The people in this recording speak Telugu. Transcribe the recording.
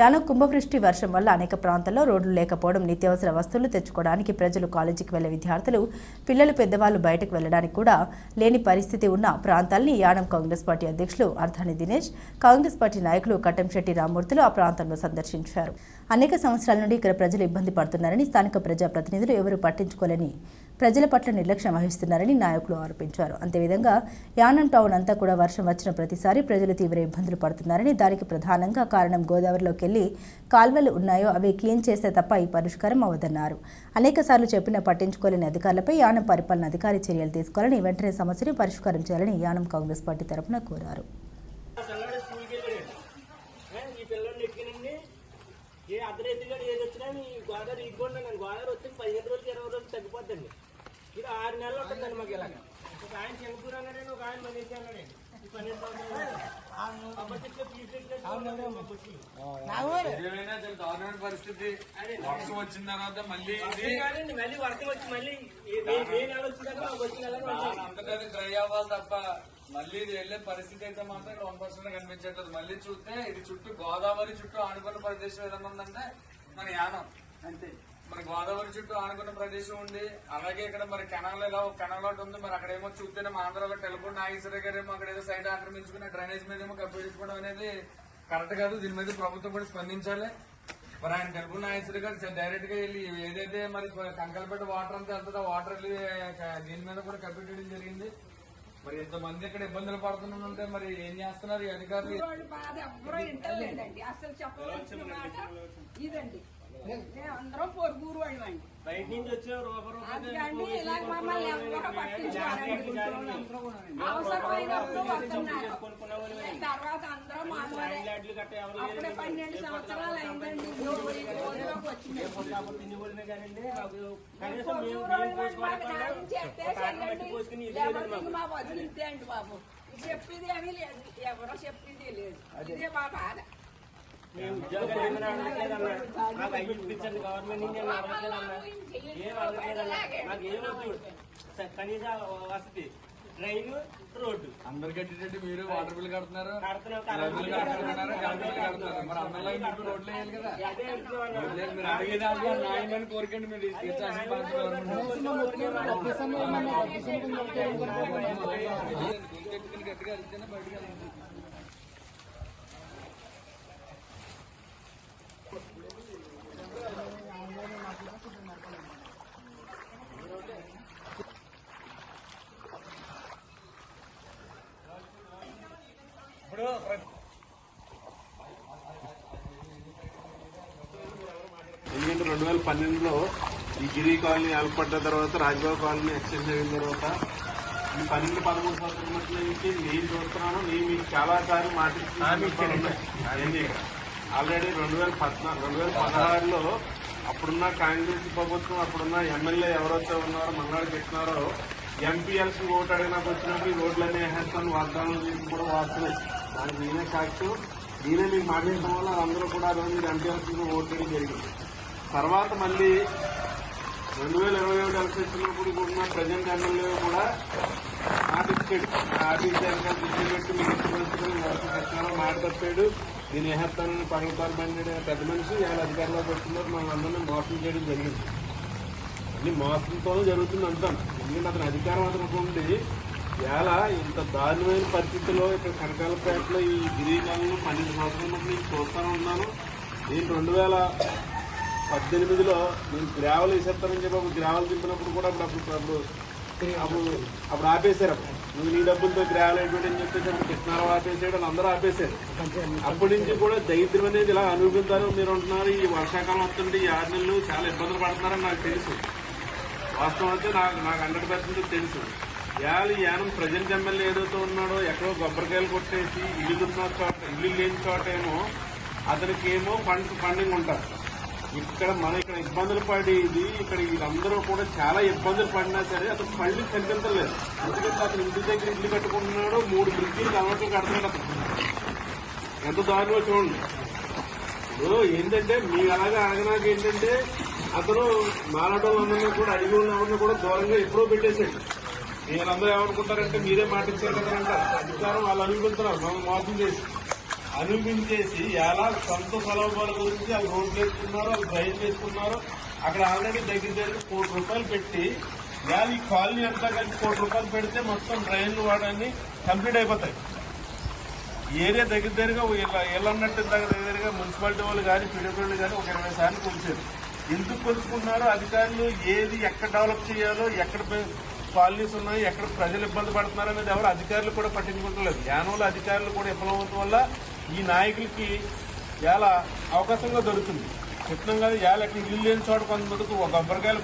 యానం కుంభవృష్టి వర్షం వల్ల అనేక ప్రాంతాల్లో రోడ్లు లేకపోవడం నిత్యావసర వస్తువులు తెచ్చుకోవడానికి ప్రజలు కాలేజీకి వెళ్ళే విద్యార్థులు పిల్లలు పెద్దవాళ్ళు బయటకు వెళ్ళడానికి కూడా లేని పరిస్థితి ఉన్న ప్రాంతాల్ని యానం కాంగ్రెస్ పార్టీ అధ్యక్షులు అర్ధాని దినేష్ కాంగ్రెస్ పార్టీ నాయకులు కట్టంశెట్టి రామూర్తులు ఆ ప్రాంతంలో సందర్శించారు. అనేక సంవత్సరాల నుండి ఇక్కడ ప్రజలు ఇబ్బంది పడుతున్నారని స్థానిక ప్రజాప్రతినిధులు ఎవరూ పట్టించుకోలేని ప్రజల పట్ల నిర్లక్ష్యం వహిస్తున్నారని నాయకులు ఆరోపించారు. అంతేవిధంగా యానం టౌన్ అంతా కూడా వర్షం వచ్చిన ప్రతిసారి ప్రజలు తీవ్ర ఇబ్బందులు పడుతున్నారని దానికి ప్రధానంగా కారణం గోదావరిలోకి వెళ్ళి కాల్వలు ఉన్నాయో అవి క్లీన్ చేస్తే తప్ప ఈ పరిష్కారం అవ్వదన్నారు అనేక సార్లు చెప్పినా పట్టించుకోలేని అధికారులపై యానం పరిపాలన అధికారి చర్యలు తీసుకోవాలని వెంటనే సమస్యను పరిష్కారం చేయాలని యానం కాంగ్రెస్ పార్టీ తరఫున కోరారు. ఏ, ఈ ఏది వచ్చినా మీ గోదావరి ఇగ్గుండి గోదావరి వచ్చి పదిహేను రోజులు ఇరవై రోజులు తగ్గిపోద్దండి. ఇది ఆరు నెలలు ఉంటుందండి మాకు ఇలాగ. ఒక ఆయన చెంగుపూర్ అన్నాడండి ఒక ఆయన మనిషి అన్నాడండి ఈ పన్నెండు దారుణమైన పరిస్థితి. వర్షం వచ్చిన తర్వాత మళ్ళీ కాదండి మళ్ళీ వర్షం వచ్చి మళ్ళీ ఏ- నెల వచ్చిందంటే మాకు వచ్చిన డ్రై అవ్వాలి తప్ప మళ్ళీ ఇది వెళ్ళే పరిస్థితి అయితే మాత్రం ఇక్కడ వన్ పర్సెంట్ కనిపించట్లేదు. మళ్ళీ చూస్తే ఇది చుట్టూ గోదావరి చుట్టూ ఆనుకున్న ప్రదేశం ఏదైనా ఉందంటే మన యానం. అంతే. మన గోదావరి చుట్టూ ఆనుకున్న ప్రదేశం ఉంది. అలాగే ఇక్కడ మరి కెనాల్ ఒక కెనాల్ ఒకటి ఉంది. మరి అక్కడ ఏమో చూస్తేనే మా ఆంధ్రాలో టెలిఫోన్ నాగేశ్వర గారు ఏమో అక్కడ ఏదో సైడ్ ఆక్రమించుకుని డ్రైనేజ్ మీద ఏమో కప్పించుకోవడం అనేది కరెక్ట్ కాదు. దీని మీద ప్రభుత్వం కూడా స్పందించాలి. మరి ఆయన తెలుగు నాగేశ్వరి గారు డైరెక్ట్గా వెళ్ళి ఏదైతే మరి కంకలపేట వాటర్ అంతా వెళ్తుందో వాటర్ వెళ్ళి దీని మీద కూడా కప్పెట్టడం జరిగింది. మరి ఇంతమంది ఇక్కడ ఇబ్బందులు పడుతున్నారంటే మరి ఏం చేస్తున్నారు ఈ అధికారులు? అసలు చెప్పవలసిన మాట ఇదండి. మేము అందరం పొరుగురు వాళ్ళమండి. బయట నుంచి వచ్చిన రూపాయి అందుకండి ఇలాగ మమ్మల్ని ఎవరో పట్టించుకోరండి. అవసరమైనప్పుడు వస్తున్నారు తర్వాత అందరం మాట్లాడే లాడ్లు కట్ట ఎవరు అప్పుడే పన్నెండు సంవత్సరాలు అయిందండి. రోజులోకి వచ్చింది. మా అండి బాబు. చెప్పింది ఏమీ లేదు. ఎవరో చెప్పింది లేదు. ఇదే మా బాధ. ఉద్యోగాలు ఏమైనా అవి ఇప్పించండి గవర్నమెంట్ నుంచి ఏమైనా ఏం కనీస వసతి ట్రైన్ రోడ్డు. అందరు కట్టేటట్టు మీరు వాటర్ బిల్ కడుతున్నారు. కడుతున్నాం కరెంట్ బిల్ కడుతున్నారు కరెంట్ బిల్ కడుతున్నారు. మరి అందరిలో మీకు రోడ్లు వేయాలి కదా. మీరు న్యాయమని కోరికండి మీరు. తీర్చాల్సిన బాధ్యత గవర్నమెంట్ గట్టిగా అడిగితేనే బయటకు ఎందుకంటే రెండు వేల పన్నెండులో ఈ గిరి కాలనీ ఏర్పడ్డ తర్వాత రాజ్బాబు కాలనీ ఎక్స్టెండ్ అయిన తర్వాత ఈ పన్నెండు పదమూడు సంవత్సరాల మధ్య నుంచి నేను చూస్తున్నాను. నేను మీకు చాలా సార్లు మాట్లాడుతున్నాను ఆల్రెడీ రెండు వేల పద్నాలుగు రెండు వేల పదహారులో అప్పుడున్న కాంగ్రెస్ ప్రభుత్వం అప్పుడున్న ఎమ్మెల్యే ఎవరైతే ఉన్నారో మన్నాడు పెట్టినారో ఎంపీఎల్స్ ఓటు అడిగినాకు వచ్చినప్పుడు ఈ రోడ్లన్నీ వేసేస్తాను వాగ్దానం చేసి కూడా వాస్తున్నాయి దానికి నేనే సాక్షి. నేనే మీకు మాట్లాడటం వల్ల అందరూ కూడా ఆ రోజు ఎంపీఎల్స్ ఓటు వేయడం జరిగింది. తర్వాత మళ్ళీ రెండు వేల ఇరవై ఒకటి ఎలక్షన్స్లో కూడా ప్రజెంట్ ఎమ్మెల్యే కూడా మాట ఇచ్చాడు. ఆఫీస్ పెట్టి మీకు పెట్టినారో మాట తప్పాడు. దీన్ని వేసేస్తానని పగలపాలు బండి పెద్ద మనిషి వాళ్ళ అధికారంలోకి వచ్చినారు మనం అందరినీ మోసం చేయడం జరిగింది. అన్ని మోసంతోనే జరుగుతుంది అంటాం. ఎందుకంటే అతని అధికారం అతనికి ఉండి ఇవాళ ఇంత దారుణమైన పరిస్థితుల్లో ఇక్కడ కనకాలపేటలో ఈ గిరిజనులను పన్నెండు సంవత్సరాల నుండి నేను చూస్తూనే ఉన్నాను. నేను రెండు వేల పద్దెనిమిదిలో నేను గ్రావెల్ వేసేస్తానని చెప్పి అప్పుడు గ్రావెల్ దింపినప్పుడు కూడా అప్పుడు అప్పుడు అప్పుడు అప్పుడు అప్పుడు ఆపేశారు అప్పుడు. నువ్వు నీ డబ్బులతో గ్రావెల్ అయిపోయాడు అని చెప్పేసి అప్పుడు కృష్ణారావు ఆపేసాడు అందరూ ఆపేశారు. అప్పటి నుంచి కూడా దైత్యం అనేది ఇలా అనుభవిస్తారు మీరు అంటున్నారు. ఈ వర్షాకాలం వస్తుంటే ఈ ఆరు నెలలు చాలా ఇబ్బందులు పడుతున్నారని నాకు తెలుసు. వాస్తవం అయితే నాకు నాకు హండ్రెడ్ పర్సెంట్ తెలుసు. ఇవాళ యానం ప్రజెంట్ ఎమ్మెల్యే ఏదైతే ఉన్నాడో ఎక్కడో కొబ్బరికాయలు కొట్టేసి ఇల్లు ఉన్న చోట ఇల్లు లేని చోట ఏమో అతనికి ఏమో ఫండ్స్ ఫండింగ్ ఉంటారు. ఇక్కడ మన ఇక్కడ ఇబ్బందులు పడేది ఇక్కడ వీళ్ళందరూ కూడా చాలా ఇబ్బందులు పడినా సరే అతను పళ్ళు కనిపించలేదు. ఎందుకంటే అతను ఇంటి దగ్గర ఇల్లు కట్టుకుంటున్నాడు మూడు బ్రిడ్జీలు అలవాట్లు కడుతున్నాడు అతను. ఎంత దారిలో చూడండి. ఇప్పుడు ఏంటంటే మీ అలాగే అడగనాక ఏంటంటే అతను మాలాటోళ్ళందరినీ కూడా అడిగి ఉన్న కూడా దూరంగా ఎప్పుడో పెట్టేశాడు. మీరందరూ ఏమనుకుంటారంటే మీరే మాటించారు కదా అంటారు. అధికారం వాళ్ళు అనుకుంటున్నారు మనం మోసం చేసి. అనిపించేసి ఎలా సొంత స్వలాభాల గురించి వాళ్ళు రోడ్లు వేసుకున్నారో వాళ్ళు డ్రైన్ చేసుకున్నారో అక్కడ ఆల్రెడీ దగ్గర దగ్గర కోటి రూపాయలు పెట్టి ఇవాళ ఈ కాలనీ అంతా కలిసి కోటి రూపాయలు పెడితే మొత్తం డ్రైన్లు వాడని కంప్లీట్ అయిపోతాయి. ఏరియా దగ్గర దగ్గరగా ఎల్లన్నట్టు దగ్గర దగ్గరగా మున్సిపాలిటీ వాళ్ళు కానీ పీడబ్ల్యూలు కానీ ఒక ఇరవై సార్లు కొలిచారు. ఎందుకు కొలుచుకున్నారో అధికారులు ఏది ఎక్కడ డెవలప్ చేయాలో ఎక్కడ కాలనీస్ ఉన్నాయి ఎక్కడ ప్రజలు ఇబ్బంది పడుతున్నారు అనేది ఎవరు అధికారులు కూడా పట్టించుకుంటలేదు. యానోల అధికారులు కూడా విఫలమవటం వల్ల ఈ నాయకులకి ఎలా అవకాశంగా దొరుకుతుంది? చెప్తున్నాం కదా ఇవాళ ఎక్కడ ఇల్లు లేని చోట కొంతమందికి ఒక కొబ్బరికాయలు